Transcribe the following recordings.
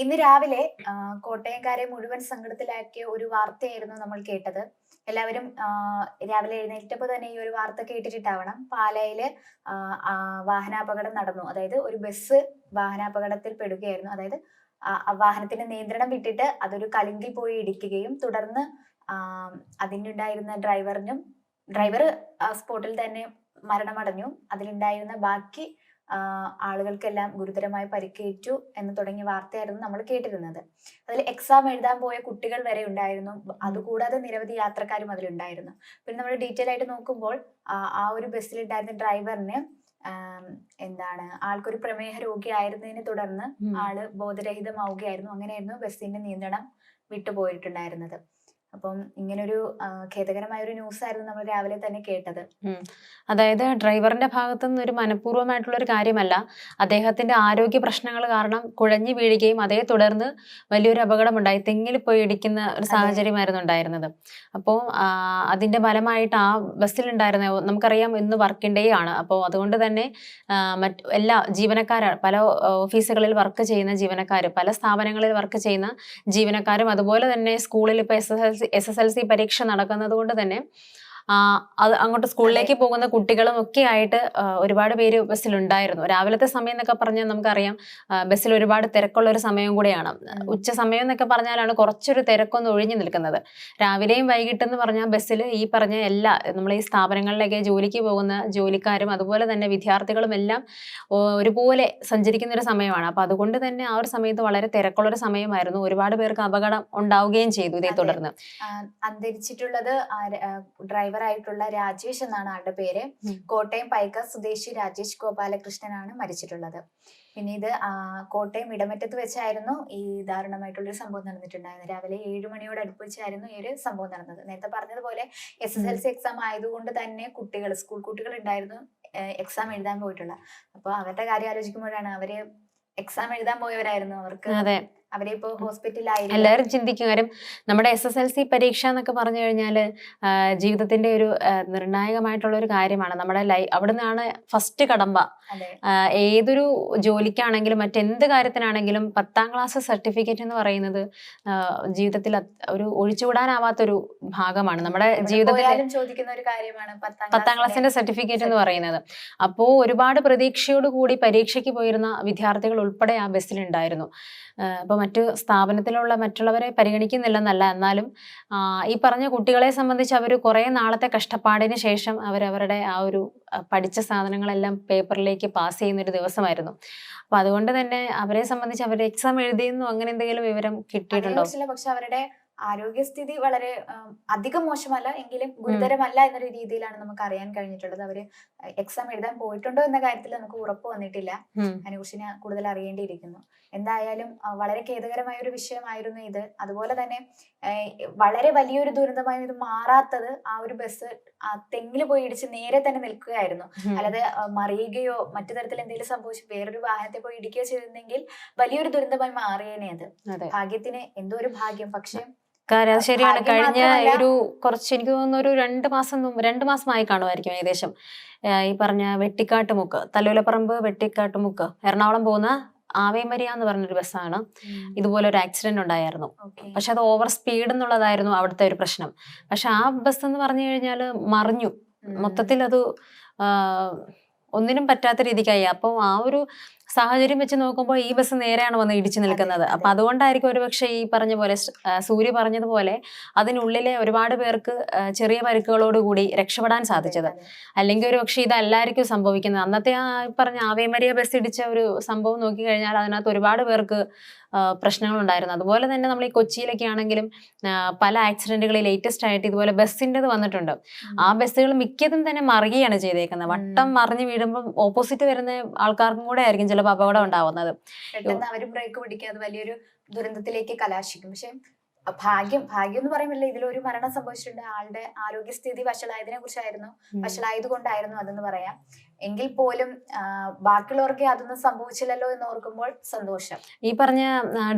ഇന്ന് രാവിലെ കോട്ടയംകാരെ മുഴുവൻ സങ്കടത്തിലാക്കിയ ഒരു വാർത്തയായിരുന്നു നമ്മൾ കേട്ടത്. എല്ലാവരും രാവിലെ എഴുന്നേറ്റപ്പോൾ തന്നെ ഈ ഒരു വാർത്ത കേട്ടിട്ടുണ്ടാവണം. പാലയിൽ വാഹനാപകടം നടന്നു. അതായത് ഒരു ബസ് വാഹനാപകടത്തിൽ പെടുകയായിരുന്നു. അതായത് വാഹനത്തിന്റെ നിയന്ത്രണം വിട്ടിട്ട് അതൊരു കലുങ്കിൽ പോയി ഇടിക്കുകയും തുടർന്ന് അതിനുണ്ടായിരുന്ന ഡ്രൈവറിനും ഡ്രൈവർ സ്പോട്ടിൽ തന്നെ മരണമടഞ്ഞു. അതിലുണ്ടായിരുന്ന ബാക്കി ആളുകൾക്കെല്ലാം ഗുരുതരമായി പരിക്കേറ്റു എന്ന് തുടങ്ങിയ വാർത്തയായിരുന്നു നമ്മൾ കേട്ടിരുന്നത്. അതിൽ എക്സാം എഴുതാൻ പോയ കുട്ടികൾ വരെ ഉണ്ടായിരുന്നു. അതുകൂടാതെ നിരവധി യാത്രക്കാരും അതിലുണ്ടായിരുന്നു. പിന്നെ നമ്മൾ ഡീറ്റെയിൽ ആയിട്ട് നോക്കുമ്പോൾ ആ, ഒരു ബസ്സിൽ ഉണ്ടായിരുന്ന ഡ്രൈവറിന് എന്താണ് ആൾക്കൊരു പ്രമേഹ രോഗി ആയിരുന്നതിനെ തുടർന്ന് ആൾ ബോധരഹിതമാവുകയായിരുന്നു. അങ്ങനെയായിരുന്നു ബസ്സിന്റെ നിയന്ത്രണം വിട്ടുപോയിട്ടുണ്ടായിരുന്നത്. അപ്പം ഇങ്ങനൊരു ഖേദകരമായ ഒരു ന്യൂസ് ആയിരുന്നു നമ്മൾ രാവിലെ തന്നെ കേട്ടത്. അതായത് ഡ്രൈവറിന്റെ ഭാഗത്തു നിന്ന് ഒരു മനഃപൂർവമായിട്ടുള്ള ഒരു കാര്യമല്ല. അദ്ദേഹത്തിന്റെ ആരോഗ്യ പ്രശ്നങ്ങൾ കാരണം കുഴഞ്ഞു വീഴുകയും അതേ തുടർന്ന് വലിയൊരു അപകടമുണ്ടായി. തെങ്ങിൽ പോയി ഇടിക്കുന്ന ഒരു. സാഹചര്യമായിരുന്നു ഉണ്ടായിരുന്നത്. അപ്പോൾ അതിന്റെ ഫലമായിട്ട് ആ ബസ്സിൽ ഉണ്ടായിരുന്ന നമുക്കറിയാം ഇന്ന് വർക്കിംഗ് ഡേ ആണ്. അപ്പോൾ അതുകൊണ്ട് തന്നെ മറ്റ് എല്ലാ ജീവനക്കാരാണ് പല ഓഫീസുകളിൽ വർക്ക് ചെയ്യുന്ന ജീവനക്കാർ പല സ്ഥാപനങ്ങളിൽ വർക്ക് ചെയ്യുന്ന ജീവനക്കാരും അതുപോലെ തന്നെ സ്കൂളിൽ ഇപ്പോൾ S S L S S L C പരീക്ഷ നടക്കുന്നത് കൊണ്ട് തന്നെ അത് അങ്ങോട്ട് സ്കൂളിലേക്ക് പോകുന്ന കുട്ടികളും ഒക്കെ ആയിട്ട് ഒരുപാട് പേര് ബസ്സിലുണ്ടായിരുന്നു രാവിലത്തെ സമയം എന്നൊക്കെ പറഞ്ഞാൽ നമുക്കറിയാം ബസ്സിൽ ഒരുപാട് തിരക്കുള്ള ഒരു സമയം കൂടെയാണ്. ഉച്ച സമയം എന്നൊക്കെ പറഞ്ഞാലാണ് കുറച്ചൊരു തിരക്കൊന്ന് ഒഴിഞ്ഞു നിൽക്കുന്നത്. രാവിലെയും വൈകിട്ടെന്ന് പറഞ്ഞാൽ ബസ്സിൽ ഈ പറഞ്ഞ എല്ലാ നമ്മൾ ഈ സ്ഥാപനങ്ങളിലേക്ക് ജോലിക്ക് പോകുന്ന ജോലിക്കാരും അതുപോലെ തന്നെ വിദ്യാർത്ഥികളും എല്ലാം ഒരുപോലെ സഞ്ചരിക്കുന്ന ഒരു സമയമാണ്. അപ്പൊ അതുകൊണ്ട് തന്നെ ആ ഒരു സമയത്ത് വളരെ തിരക്കുള്ള ഒരു സമയമായിരുന്നു. ഒരുപാട് പേർക്ക് അപകടം ഉണ്ടാവുകയും ചെയ്തു ഇതേ തുടർന്ന്. അന്തരിച്ചിട്ടുള്ളത് ഡ്രൈവർ ആയിട്ടുള്ള രാജേഷ് എന്നാണ് ആളുടെ പേര്. കോട്ടയം പൈക്ക സ്വദേശി രാജേഷ് ഗോപാലകൃഷ്ണനാണ് മരിച്ചിട്ടുള്ളത്. പിന്നെ ഇത് കോട്ടയം ഇടമറ്റത്ത് വെച്ചായിരുന്നു ഈ ദാരുണമായിട്ടുള്ള ഒരു സംഭവം നടന്നിട്ടുണ്ടായിരുന്നത്. രാവിലെ ഏഴു മണിയോട് അടുപ്പിച്ചായിരുന്നു ഈ ഒരു സംഭവം നടന്നത്. നേരത്തെ പറഞ്ഞതുപോലെ S S L C exam ആയതുകൊണ്ട് തന്നെ കുട്ടികൾ സ്കൂൾ കുട്ടികൾ ഉണ്ടായിരുന്നു എക്സാം എഴുതാൻ പോയിട്ടുള്ള അപ്പൊ അവരുടെ കാര്യം ആലോചിക്കുമ്പോഴാണ് അവർ എക്സാം എഴുതാൻ പോയവരായിരുന്നു അവർക്ക്. അവരെ എല്ലാവരും ചിന്തിക്കും. കാര്യം നമ്മുടെ എസ് എസ് എൽ സി പരീക്ഷ എന്നൊക്കെ പറഞ്ഞു കഴിഞ്ഞാൽ ജീവിതത്തിന്റെ ഒരു നിർണായകമായിട്ടുള്ള ഒരു കാര്യമാണ്. നമ്മുടെ ലൈ അവിടെ നിന്നാണ് ഫസ്റ്റ് കടമ്പ ഏതൊരു ജോലിക്കാണെങ്കിലും മറ്റെന്ത് കാര്യത്തിനാണെങ്കിലും പത്താം ക്ലാസ് സർട്ടിഫിക്കറ്റ് എന്ന് പറയുന്നത് ജീവിതത്തിൽ കൂടാനാവാത്ത ഒരു ഒഴിച്ചുകൂടാനാവാത്തൊരു ഭാഗമാണ്. നമ്മുടെ ജീവിതത്തിൽ ചോദിക്കുന്ന ഒരു കാര്യമാണ് പത്താം ക്ലാസിന്റെ ക്ലാസ്സിന്റെ സർട്ടിഫിക്കറ്റ് എന്ന് പറയുന്നത്. അപ്പോൾ ഒരുപാട് പ്രതീക്ഷയോടുകൂടി പരീക്ഷയ്ക്ക് പോയിരുന്ന വിദ്യാർത്ഥികൾ ഉൾപ്പെടെ ആ ബസ്സിലുണ്ടായിരുന്നു അപ്പോൾ മറ്റു സ്ഥാപനത്തിലുള്ള മറ്റുള്ളവരെ പരിഗണിക്കുന്നില്ലെന്നല്ല. എന്നാലും ഈ പറഞ്ഞ കുട്ടികളെ സംബന്ധിച്ച് അവർ കുറേ നാളത്തെ കഷ്ടപ്പാടിന് ശേഷം അവരവരുടെ ആ ഒരു പഠിച്ച സാധനങ്ങളെല്ലാം പേപ്പറിലേക്ക് പാസ് ചെയ്യുന്നൊരു ദിവസമായിരുന്നു. അപ്പോൾ അതുകൊണ്ട് തന്നെ അവരെ സംബന്ധിച്ച് അവർ എക്സാം എഴുതിയെന്നും അങ്ങനെ എന്തെങ്കിലും വിവരം കിട്ടിയിട്ടുണ്ടോ? പക്ഷെ അവരുടെ ആരോഗ്യസ്ഥിതി വളരെ അധികം മോശമല്ല എങ്കിലും ഗുരുതരമല്ല എന്നൊരു രീതിയിലാണ് നമുക്ക് അറിയാൻ കഴിഞ്ഞിട്ടുള്ളത്. അവർ എക്സാം എഴുതാൻ പോയിട്ടുണ്ടോ എന്ന കാര്യത്തിൽ നമുക്ക് ഉറപ്പ് വന്നിട്ടില്ല. അതിനെക്കുറിച്ച് കൂടുതൽ അറിയേണ്ടിയിരിക്കുന്നു. എന്തായാലും വളരെ ഖേദകരമായ ഒരു വിഷയമായിരുന്നു ഇത്. അതുപോലെ തന്നെ വളരെ വലിയൊരു ദുരന്തമായി ഇത് മാറാത്തത് ആ ഒരു ബസ് തെങ്ങിൽ പോയി ഇടിച്ച് നേരെ തന്നെ നിൽക്കുകയായിരുന്നു. അല്ലാതെ മറിയുകയോ മറ്റു തരത്തിൽ എന്തെങ്കിലും സംഭവിച്ചു വേറൊരു വാഹനത്തെ പോയി ഇടിക്കുകയോ ചെയ്തിരുന്നെങ്കിൽ വലിയൊരു ദുരന്തമായി മാറിയേനെ അത്. ഭാഗ്യത്തിന് എന്തോ ഒരു ഭാഗ്യം. പക്ഷെ കാര്യം അത് ശരിയാണ്. കഴിഞ്ഞ ഒരു കുറച്ച് എനിക്ക് തോന്നുന്നു ഒരു രണ്ട് മാസം മുമ്പ് രണ്ട് മാസമായി കാണുമായിരിക്കും ഏകദേശം. ഈ പറഞ്ഞ വെട്ടിക്കാട്ടുമുക്ക് വെട്ടിക്കാട്ട് വെട്ടിക്കാട്ടുമുക്ക് എറണാകുളം പോകുന്ന ആവേമരിയ എന്ന് പറഞ്ഞൊരു ബസ്സാണ്. ഇതുപോലെ ഒരു ആക്സിഡന്റ് ഉണ്ടായിരുന്നു. പക്ഷെ അത് ഓവർ സ്പീഡ് എന്നുള്ളതായിരുന്നു അവിടുത്തെ ഒരു പ്രശ്നം. പക്ഷെ ആ ബസ് എന്ന് പറഞ്ഞു കഴിഞ്ഞാൽ മറിഞ്ഞു. മൊത്തത്തിൽ അത് ഒന്നിനും പറ്റാത്ത രീതിക്കായി. അപ്പോൾ ആ ഒരു സാഹചര്യം വെച്ച് നോക്കുമ്പോൾ ഈ ബസ് നേരെയാണ് വന്ന് ഇടിച്ചു നിൽക്കുന്നത്. അപ്പൊ അതുകൊണ്ടായിരിക്കും ഒരുപക്ഷെ ഈ പറഞ്ഞ പോലെ സൂര്യ പറഞ്ഞതുപോലെ അതിനുള്ളിലെ ഒരുപാട് പേർക്ക് ചെറിയ പരിക്കുകളോടുകൂടി രക്ഷപ്പെടാൻ സാധിച്ചത്. അല്ലെങ്കിൽ ഒരുപക്ഷെ ഇതല്ലായിരിക്കും സംഭവിക്കുന്നത്. അന്നത്തെ ആ പറഞ്ഞ ആവേമരിയ ബസ് ഇടിച്ച ഒരു സംഭവം നോക്കിക്കഴിഞ്ഞാൽ അതിനകത്ത് ഒരുപാട് പേർക്ക് പ്രശ്നങ്ങൾ ഉണ്ടായിരുന്നു അതുപോലെ തന്നെ നമ്മൾ ഈ കൊച്ചിയിലൊക്കെ ആണെങ്കിലും പല ആക്സിഡന്റുകളിൽ ലേറ്റസ്റ്റ് ആയിട്ട് ഇതുപോലെ ബസ്സിന്റെത് വന്നിട്ടുണ്ട്. ആ ബസ്സുകൾ മിക്കതും തന്നെ മറിയുകയാണ് ചെയ്തേക്കുന്നത്. വട്ടം മറിഞ്ഞ് വീഴുമ്പോൾ ഓപ്പോസിറ്റ് വരുന്ന ആൾക്കാർക്കും കൂടെ ആയിരിക്കും ചിലപ്പോൾ അപകടം ഉണ്ടാവുന്നത്. അവർ ബ്രേക്ക് പിടിക്കാതെ വലിയൊരു ദുരന്തത്തിലേക്ക് കലാശിക്കും. പക്ഷെ ഭാഗ്യം ഭാഗ്യം എന്ന് പറയുമ്പോൾ ഇതിലൊരു മരണം സംഭവിച്ചിട്ടുണ്ട്. ആളുടെ ആരോഗ്യസ്ഥിതി വഷളായതിനെ കുറിച്ചായിരുന്നു. വഷളായത് കൊണ്ടായിരുന്നു അതെന്ന് പറയാം. എങ്കിൽ പോലും ബാക്കിയുള്ളവർക്ക് അതൊന്നും സംഭവിച്ചില്ലല്ലോ എന്ന് ഓർക്കുമ്പോൾ സന്തോഷം. ഈ പറഞ്ഞ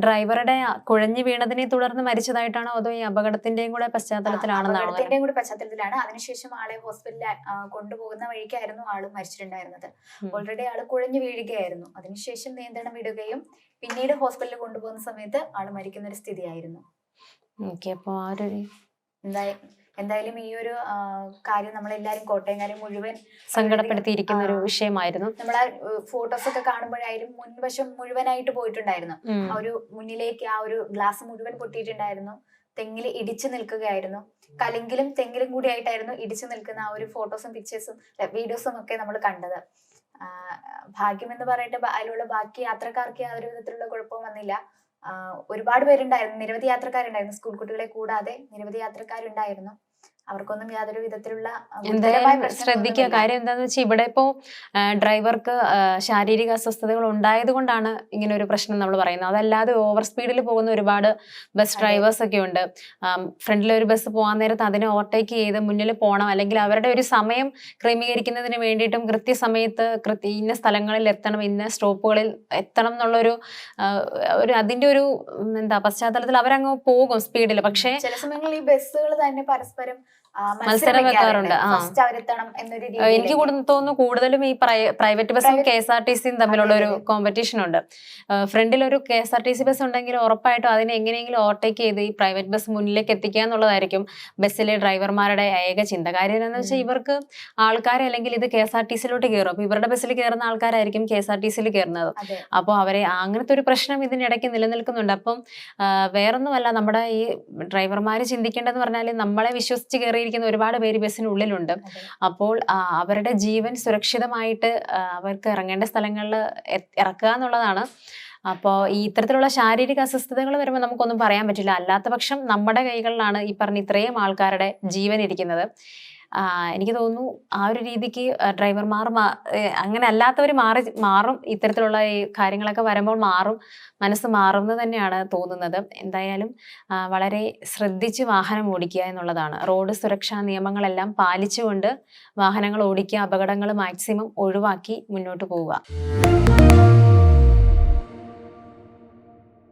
ഡ്രൈവറുടെ കുഴഞ്ഞു വീണതിനെ തുടർന്ന് മരിച്ചതായിട്ടാണോ അതോ ഈ അപകടത്തിന്റെയും കൂടെ പശ്ചാത്തലത്തിലാണെന്നാണോ അപകടത്തിന്റെയും കൂടെ പശ്ചാത്തലത്തിലാണ്. അതിനുശേഷം ആളെ ഹോസ്പിറ്റലിൽ കൊണ്ടുപോകുന്ന വഴിക്കായിരുന്നു ആൾ മരിച്ചിട്ടുണ്ടായിരുന്നത്. ഓൾറെഡി ആൾ കുഴഞ്ഞു വീഴുകയായിരുന്നു. അതിനുശേഷം നിയന്ത്രണം വിടുകയും പിന്നീട് ഹോസ്പിറ്റലിൽ കൊണ്ടുപോകുന്ന സമയത്ത് ആൾ മരിക്കുന്ന ഒരു സ്ഥിതിയായിരുന്നു. ഓക്കെ അപ്പൊ ആ ഒരു എന്തായ എന്തായാലും ഈ ഒരു ആ, കാര്യം നമ്മളെല്ലാരും കോട്ടയംകാരെ മുഴുവൻ സങ്കടപ്പെടുത്തിയിരിക്കുന്ന ഒരു ആ. വിഷയമായിരുന്നു. നമ്മളെ ഫോട്ടോസ് ഒക്കെ കാണുമ്പോഴായാലും മുൻവശം മുഴുവനായിട്ട് പോയിട്ടുണ്ടായിരുന്നു. ആ ഒരു മുന്നിലേക്ക് ആ ഒരു ഗ്ലാസ് മുഴുവൻ പൊട്ടിയിട്ടുണ്ടായിരുന്നു. തെങ്ങിൽ ഇടിച്ചു നിൽക്കുകയായിരുന്നു. കലെങ്കിലും തെങ്ങിലും കൂടി ആയിട്ടായിരുന്നു ഇടിച്ചു നിൽക്കുന്ന ആ ഒരു ഫോട്ടോസും പിക്ചേഴ്സും വീഡിയോസും ഒക്കെ നമ്മൾ കണ്ടത്. ആ, ഭാഗ്യം എന്ന് പറയട്ടെ അതിലുള്ള ബാക്കി യാത്രക്കാർക്ക് യാതൊരു വിധത്തിലുള്ള കുഴപ്പവും വന്നില്ല. ആ, ഒരുപാട് പേരുണ്ടായിരുന്നു. നിരവധി യാത്രക്കാരുണ്ടായിരുന്നു. സ്കൂൾ കുട്ടികളെ കൂടാതെ നിരവധി യാത്രക്കാരുണ്ടായിരുന്നു. അവർക്കൊന്നും യാതൊരു വിധത്തിലുള്ള എന്തായാലും ശ്രദ്ധിക്കുക. കാര്യം എന്താണെന്ന് വെച്ചാൽ ഇവിടെ ഇപ്പോ ഡ്രൈവർക്ക് ശാരീരിക അസ്വസ്ഥതകൾ ഉണ്ടായത് കൊണ്ടാണ് ഇങ്ങനെ ഒരു പ്രശ്നം നമ്മൾ പറയുന്നത്. അതല്ലാതെ ഓവർ സ്പീഡിൽ പോകുന്ന ഒരുപാട് ബസ് ഡ്രൈവേഴ്സ് ഒക്കെ ഉണ്ട്. ഫ്രണ്ടിൽ ഒരു ബസ് പോകാൻ നേരത്ത് അതിനെ ഓവർടേക്ക് ചെയ്ത് മുന്നിൽ പോകണം അല്ലെങ്കിൽ അവരുടെ ഒരു സമയം ക്രമീകരിക്കുന്നതിന് വേണ്ടിയിട്ടും കൃത്യസമയത്ത് കൃത്യ ഇന്ന സ്ഥലങ്ങളിൽ എത്തണം ഇന്ന സ്റ്റോപ്പുകളിൽ എത്തണം എന്നുള്ളൊരു ഒരു അതിന്റെ ഒരു എന്താ പശ്ചാത്തലത്തിൽ അവരങ്ങ് പോകും സ്പീഡിൽ. പക്ഷേ ചില സമയങ്ങളിൽ ഈ ബസ്സുകൾ തന്നെ പരസ്പരം മത്സരം വെക്കാറുണ്ട്, എനിക്ക് തോന്നുന്നു കൂടുതലും ഈ പ്രൈവറ്റ് ബസ്സും കെ എസ് ആർ ടി സിയും തമ്മിലുള്ള ഒരു. കോമ്പറ്റീഷൻ ഉണ്ട്. ഫ്രണ്ടിൽ ഒരു K S R T C bus ഉണ്ടെങ്കിൽ ഉറപ്പായിട്ടും അതിനെ എങ്ങനെയെങ്കിലും ഓവർടേക്ക് ചെയ്ത് ഈ പ്രൈവറ്റ് ബസ് മുന്നിലേക്ക് എത്തിക്കുക എന്നുള്ളതായിരിക്കും ബസ്സിലെ ഡ്രൈവർമാരുടെ ഏക ചിന്ത. കാര്യം എന്താണെന്ന് വെച്ചാൽ ഇവർക്ക് ആൾക്കാരെ അല്ലെങ്കിൽ ഇത് കെ എസ് ആർ ടി സിയിലോട്ട് കയറും അപ്പൊ ഇവരുടെ ബസ്സിൽ കയറുന്ന ആൾക്കാരായിരിക്കും കെ എസ് ആർ ടി സിയിൽ കയറുന്നത് അപ്പോൾ അവരെ അങ്ങനത്തെ ഒരു പ്രശ്നം ഇതിനിടയ്ക്ക് നിലനിൽക്കുന്നുണ്ട്. അപ്പം വേറൊന്നുമല്ല നമ്മുടെ ഈ ഡ്രൈവർമാർ ചിന്തിക്കേണ്ടതെന്ന് പറഞ്ഞാൽ നമ്മളെ വിശ്വസിച്ച് കയറിയിരിക്കുന്ന ഒരുപാട് പേര് ബസ്സിനുള്ളിലുണ്ട് ഉള്ളിലുണ്ട്. അപ്പോൾ അവരുടെ ജീവൻ സുരക്ഷിതമായിട്ട് അവർക്ക് ഇറങ്ങേണ്ട സ്ഥലങ്ങളിൽ ഇറക്കുക എന്നുള്ളതാണ്. അപ്പോൾ ഈ ഇത്തരത്തിലുള്ള ശാരീരിക അസ്വസ്ഥതകൾ വരുമ്പോൾ നമുക്കൊന്നും പറയാൻ പറ്റില്ല. അല്ലാത്ത പക്ഷം നമ്മുടെ കൈകളിലാണ് ഈ പറഞ്ഞ ഇത്രയും ആൾക്കാരുടെ ജീവൻ ഇരിക്കുന്നത്. എനിക്ക് തോന്നുന്നു ആ ഒരു രീതിക്ക് ഡ്രൈവർമാർ അങ്ങനെ അല്ലാത്തവർ മാറി മാറും. ഇത്തരത്തിലുള്ള ഈ കാര്യങ്ങളൊക്കെ വരുമ്പോൾ മാറും. മനസ്സ് മാറുന്നത് തന്നെയാണ് തോന്നുന്നത്. എന്തായാലും വളരെ ശ്രദ്ധിച്ച് വാഹനം ഓടിക്കുക എന്നുള്ളതാണ്. റോഡ് സുരക്ഷാ നിയമങ്ങളെല്ലാം പാലിച്ചുകൊണ്ട് വാഹനങ്ങൾ ഓടിക്കുക അപകടങ്ങൾ മാക്സിമം ഒഴിവാക്കി മുന്നോട്ട് പോവുക.